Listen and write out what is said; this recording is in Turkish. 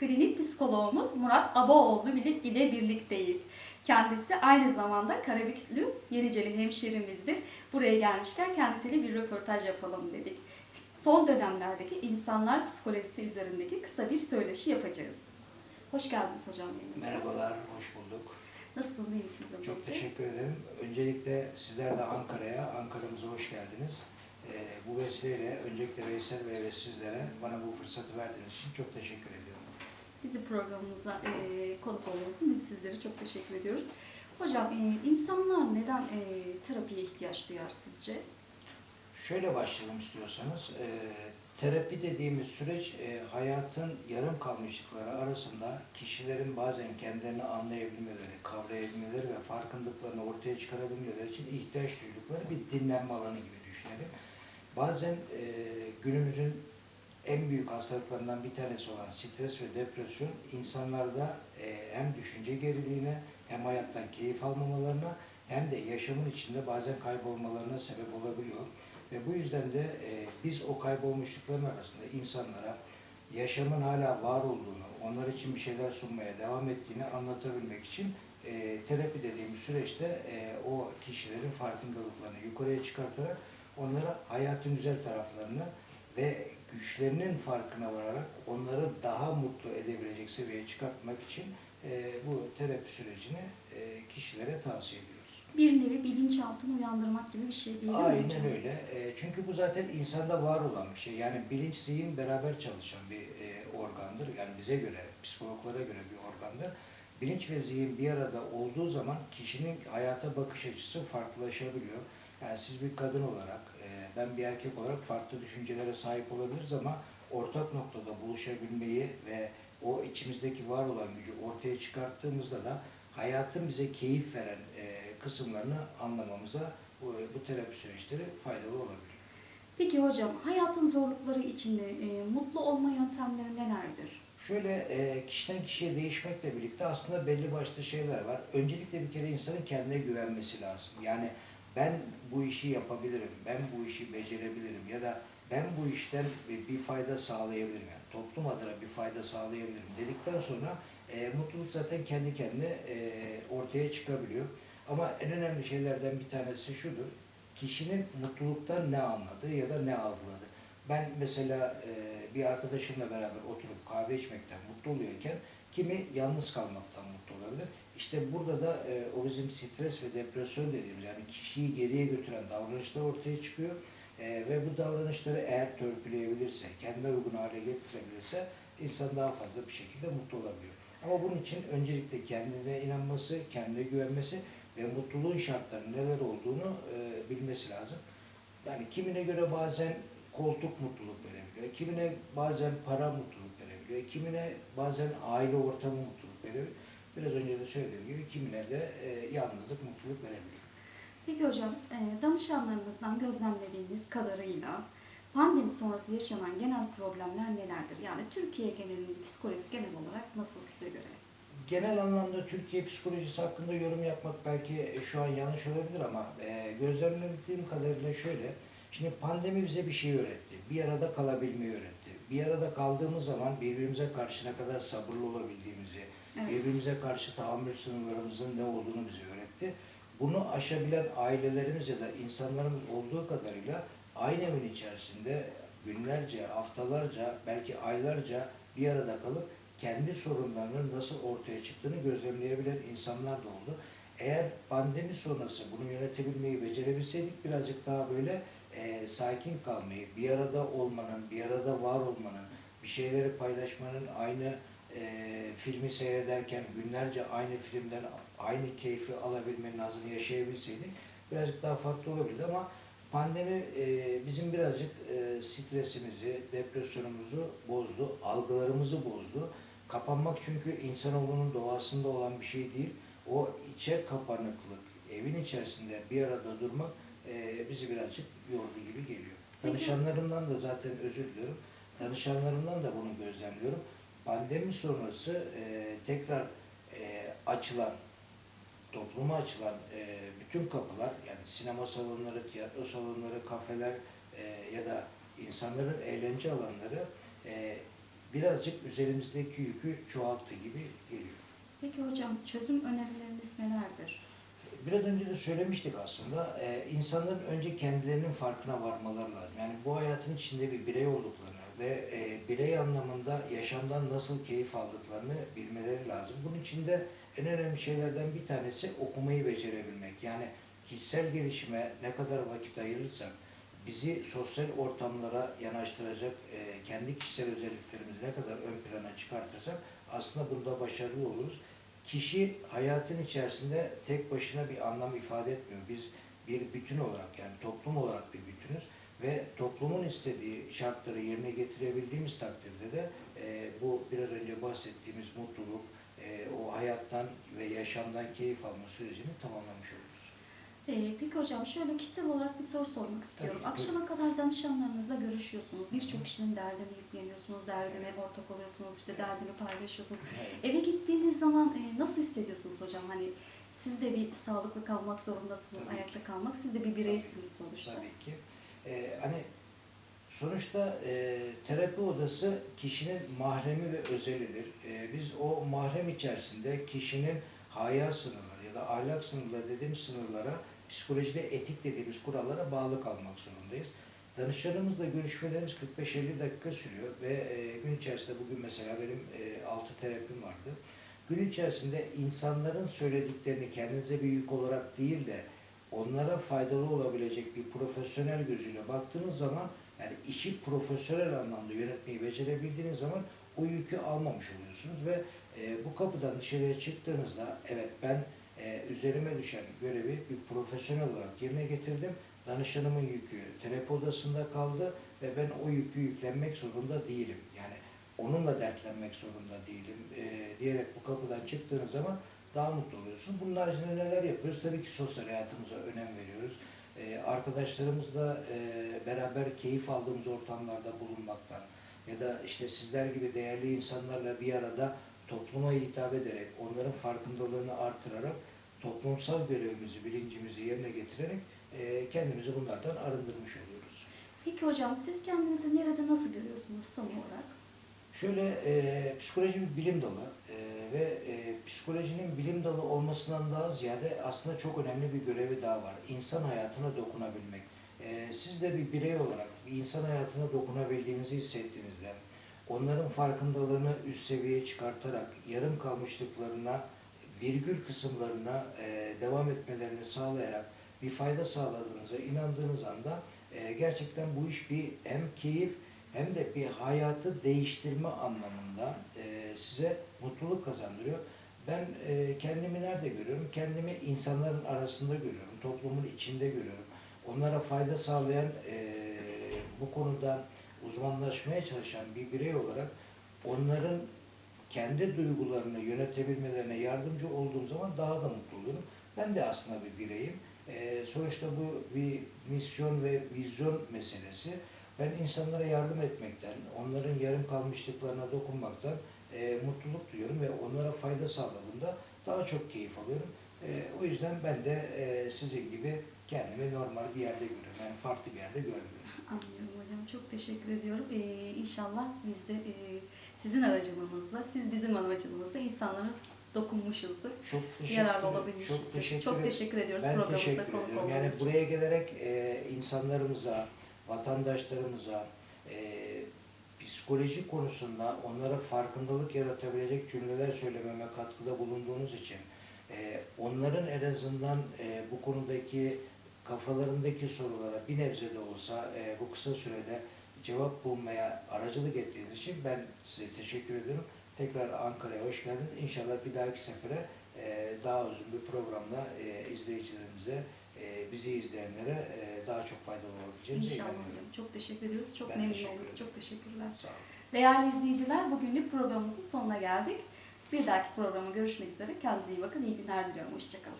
klinik psikoloğumuz Murat Abaoğlu ile ile birlikteyiz. Kendisi aynı zamanda Karabüklü Yeniceli hemşerimizdir. Buraya gelmişken kendisiyle bir röportaj yapalım dedik. Son dönemlerdeki insanlar psikolojisi üzerindeki kısa bir söyleşi yapacağız. Hoş geldiniz hocam yayınımıza. Merhabalar, hoş bulduk. Nasılsınız, iyi misiniz? Çok öncelikle? teşekkür ederim. Öncelikle sizler de Ankara'ya, Ankara'mıza hoş geldiniz. Ee, bu vesileyle öncelikle Veysel Bey ve sizlere bana bu fırsatı verdiğiniz için çok teşekkür ediyorum. Bizi programımıza e, konuk oluyorsun. Biz sizlere çok teşekkür ediyoruz. Hocam e, insanlar neden e, terapiye ihtiyaç duyar sizce? Şöyle başlayalım istiyorsanız. Ee, terapi dediğimiz süreç e, hayatın yarım kalmışlıkları arasında kişilerin bazen kendilerini anlayabilmeleri, kavrayabilmeleri ve farkındıklarını ortaya çıkarabilmeleri için ihtiyaç duydukları bir dinlenme alanı gibi düşünelim. Bazen e, günümüzün en büyük hastalıklarından bir tanesi olan stres ve depresyon insanlarda e, hem düşünce geriliğine hem hayattan keyif almamalarına hem de yaşamın içinde bazen kaybolmalarına sebep olabiliyor. Ve bu yüzden de e, biz o kaybolmuşlukların arasında insanlara yaşamın hala var olduğunu, onlar için bir şeyler sunmaya devam ettiğini anlatabilmek için e, terapi dediğimiz süreçte e, o kişilerin farkındalıklarını yukarıya çıkartarak onlara hayatın güzel taraflarını ve güçlerinin farkına vararak onları daha mutlu edebilecek seviyeye çıkartmak için e, bu terapi sürecini e, kişilere tavsiye ediyoruz. Bir nevi bilinçaltını uyandırmak gibi bir şey değil mi hocam? Aynen öyle. E, çünkü bu zaten insanda var olan bir şey. Yani bilinç zihin beraber çalışan bir e, organdır. Yani bize göre, psikologlara göre bir organdır. Bilinç ve zihin bir arada olduğu zaman kişinin hayata bakış açısı farklılaşabiliyor. Yani siz bir kadın olarak, e, ben bir erkek olarak farklı düşüncelere sahip olabiliriz ama ortak noktada buluşabilmeyi ve o içimizdeki var olan gücü ortaya çıkarttığımızda da hayatın bize keyif veren e, kısımlarını anlamamıza bu, bu terapi süreçleri faydalı olabilir. Peki hocam, hayatın zorlukları içinde e, mutlu olma yöntemleri nelerdir? Şöyle e, kişiden kişiye değişmekle birlikte aslında belli başlı şeyler var. Öncelikle bir kere insanın kendine güvenmesi lazım. Yani ben bu işi yapabilirim, ben bu işi becerebilirim ya da ben bu işten bir, fayda sağlayabilirim. Yani toplum adına bir fayda sağlayabilirim dedikten sonra e, mutluluk zaten kendi kendine e, ortaya çıkabiliyor. Ama en önemli şeylerden bir tanesi şudur. Kişinin mutluluktan ne anladığı ya da ne algıladı. Ben mesela e, bir arkadaşımla beraber oturup kahve içmekten mutlu oluyorken kimi yalnız kalmaktan mutlu olabilir. İşte burada da e, o bizim stres ve depresyon dediğimiz yani kişiyi geriye götüren davranışlar ortaya çıkıyor. E, ve bu davranışları eğer törpüleyebilirse, kendine uygun hale getirebilirse insan daha fazla bir şekilde mutlu olabiliyor. Ama bunun için öncelikle kendine inanması, kendine güvenmesi ve mutluluğun şartları neler olduğunu e, bilmesi lazım. Yani kimine göre bazen koltuk mutluluk verebiliyor, kimine bazen para mutluluk verebiliyor, kimine bazen aile ortamı mutluluk verebiliyor. Biraz önce de söylediğim gibi kimine de e, yalnızlık mutluluk verebiliyor. Peki hocam, e, danışanlarınızdan gözlemlediğiniz kadarıyla pandemi sonrası yaşanan genel problemler nelerdir? Yani Türkiye genelinde psikolojisi genel olarak nasıl size göre? Genel anlamda Türkiye psikolojisi hakkında yorum yapmak belki şu an yanlış olabilir ama e, gözlemlediğim kadarıyla şöyle. Şimdi pandemi bize bir şey öğretti. Bir arada kalabilmeyi öğretti. Bir arada kaldığımız zaman birbirimize karşı ne kadar sabırlı olabildiğimizi, Evet. birbirimize karşı tahammül sınırlarımızın ne olduğunu bize öğretti. Bunu aşabilen ailelerimiz ya da insanlarımız olduğu kadarıyla aynı evin içerisinde günlerce, haftalarca, belki aylarca bir arada kalıp kendi sorunlarının nasıl ortaya çıktığını gözlemleyebilen insanlar da oldu. Eğer pandemi sonrası bunu yönetebilmeyi becerebilseydik birazcık daha böyle e, sakin kalmayı, bir arada olmanın, bir arada var olmanın, bir şeyleri paylaşmanın, aynı e, filmi seyrederken günlerce aynı filmden aynı keyfi alabilmenin azını yaşayabilseydik birazcık daha farklı olabilirdi ama pandemi e, bizim birazcık e, stresimizi, depresyonumuzu bozdu, algılarımızı bozdu. Kapanmak çünkü insanoğlunun doğasında olan bir şey değil. O içe kapanıklık, evin içerisinde bir arada durmak e, bizi birazcık yordu gibi geliyor. Peki. Danışanlarımdan da zaten özür diliyorum. Danışanlarımdan da bunu gözlemliyorum. Pandemi sonrası e, tekrar e, açılan, topluma açılan e, bütün kapılar, yani sinema salonları, tiyatro salonları, kafeler e, ya da insanların eğlence alanları e, birazcık üzerimizdeki yükü çoğalttı gibi geliyor. Peki hocam çözüm önerileriniz nelerdir? Biraz önce de söylemiştik aslında. Ee, insanların önce kendilerinin farkına varmaları lazım. Yani bu hayatın içinde bir birey olduklarını ve e, birey anlamında yaşamdan nasıl keyif aldıklarını bilmeleri lazım. Bunun için de en önemli şeylerden bir tanesi okumayı becerebilmek. Yani kişisel gelişime ne kadar vakit ayırırsak, bizi sosyal ortamlara yanaştıracak e, kendi kişisel özelliklerimizi ne kadar ön plana çıkartırsak aslında bunda başarılı oluruz. Kişi hayatın içerisinde tek başına bir anlam ifade etmiyor. Biz bir bütün olarak yani toplum olarak bir bütünüz ve toplumun istediği şartları yerine getirebildiğimiz takdirde de e, bu biraz önce bahsettiğimiz mutluluk, e, o hayattan ve yaşamdan keyif alma sürecini tamamlamış oluruz. Ee, peki hocam şöyle kişisel olarak bir soru sormak istiyorum. Tabii, Akşama kadar danışanlarınızla görüşüyorsunuz. Birçok kişinin derdini yükleniyorsunuz, derdine ortak oluyorsunuz, işte derdini paylaşıyorsunuz. Evet. Eve gittiğiniz zaman e, nasıl hissediyorsunuz hocam? Hani siz de bir sağlıklı kalmak zorundasınız, Tabii ayakta kalmak. Siz de bir bireysiniz sonuçta. Tabii ki. Ee, hani sonuçta e, terapi odası kişinin mahremi ve özelidir. E, biz o mahrem içerisinde kişinin haya sınırları ya da ahlak sınırları dediğimiz sınırlara, psikolojide etik dediğimiz kurallara bağlı kalmak zorundayız. Danışanımızla görüşmelerimiz 45-50 dakika sürüyor ve e, gün içerisinde bugün mesela benim e, 6 terapim vardı. Gün içerisinde insanların söylediklerini kendinize bir yük olarak değil de onlara faydalı olabilecek bir profesyonel gözüyle baktığınız zaman yani işi profesyonel anlamda yönetmeyi becerebildiğiniz zaman o yükü almamış oluyorsunuz ve e, bu kapıdan dışarıya çıktığınızda evet ben e, üzerime düşen görevi bir profesyonel olarak yerine getirdim. Danışanımın yükü terapi odasında kaldı ve ben o yükü yüklenmek zorunda değilim. Yani onunla dertlenmek zorunda değilim e, diyerek bu kapıdan çıktığınız zaman daha mutlu oluyorsun. Bunun haricinde neler yapıyoruz? Tabii ki sosyal hayatımıza önem veriyoruz. Ee, arkadaşlarımızla e, beraber keyif aldığımız ortamlarda bulunmaktan ya da işte sizler gibi değerli insanlarla bir arada topluma hitap ederek, onların farkındalığını artırarak toplumsal görevimizi, bilincimizi yerine getirerek e, kendimizi bunlardan arındırmış oluyoruz. Peki hocam siz kendinizi nerede nasıl görüyorsunuz son olarak? Şöyle e, psikoloji bir bilim dalı ve e, psikolojinin bilim dalı olmasından daha ziyade aslında çok önemli bir görevi daha var. İnsan hayatına dokunabilmek. E, siz de bir birey olarak bir insan hayatına dokunabildiğinizi hissettiğinizde onların farkındalığını üst seviyeye çıkartarak yarım kalmışlıklarına, virgül kısımlarına e, devam etmelerini sağlayarak bir fayda sağladığınıza inandığınız anda e, gerçekten bu iş bir hem keyif hem de bir hayatı değiştirme anlamında e, size mutluluk kazandırıyor. Ben e, kendimi nerede görüyorum? Kendimi insanların arasında görüyorum, toplumun içinde görüyorum. Onlara fayda sağlayan, e, bu konuda uzmanlaşmaya çalışan bir birey olarak onların kendi duygularını yönetebilmelerine yardımcı olduğum zaman daha da mutlu oluyorum. Ben de aslında bir bireyim. E, sonuçta bu bir misyon ve vizyon meselesi. Ben insanlara yardım etmekten, onların yarım kalmışlıklarına dokunmaktan e, mutluluk duyuyorum ve onlara fayda sağladığımda daha çok keyif alıyorum. E, o yüzden ben de e, sizin gibi kendimi normal bir yerde görüyorum. Yani farklı bir yerde görmüyorum. Anlıyorum hocam. Çok teşekkür ediyorum. Ee, inşallah biz de e, sizin aracılığınızla, siz bizim aracılığımızla insanlara dokunmuşuzdur. Çok teşekkür, Yararlı olabilmişizdir. çok teşekkür, Çok teşekkür ediyoruz ben programımıza teşekkür ediyorum. Yani için. buraya gelerek e, insanlarımıza, vatandaşlarımıza e, psikoloji konusunda onlara farkındalık yaratabilecek cümleler söylememe katkıda bulunduğunuz için e, onların en azından e, bu konudaki kafalarındaki sorulara bir nebze de olsa e, bu kısa sürede cevap bulmaya aracılık ettiğiniz için ben size teşekkür ediyorum. Tekrar Ankara'ya hoş geldiniz. İnşallah bir dahaki sefere e, daha uzun bir programla e, izleyicilerimize, e, bizi izleyenlere e, daha çok faydalı olabileceğimize İnşallah inanıyorum. hocam. Çok teşekkür ediyoruz. Çok Ben memnun teşekkür olduk. ederim. Çok teşekkürler. Sağ olun. Değerli izleyiciler, bugünlük programımızın sonuna geldik. Bir dahaki programa görüşmek üzere. Kendinize iyi bakın. İyi günler diliyorum. Hoşçakalın.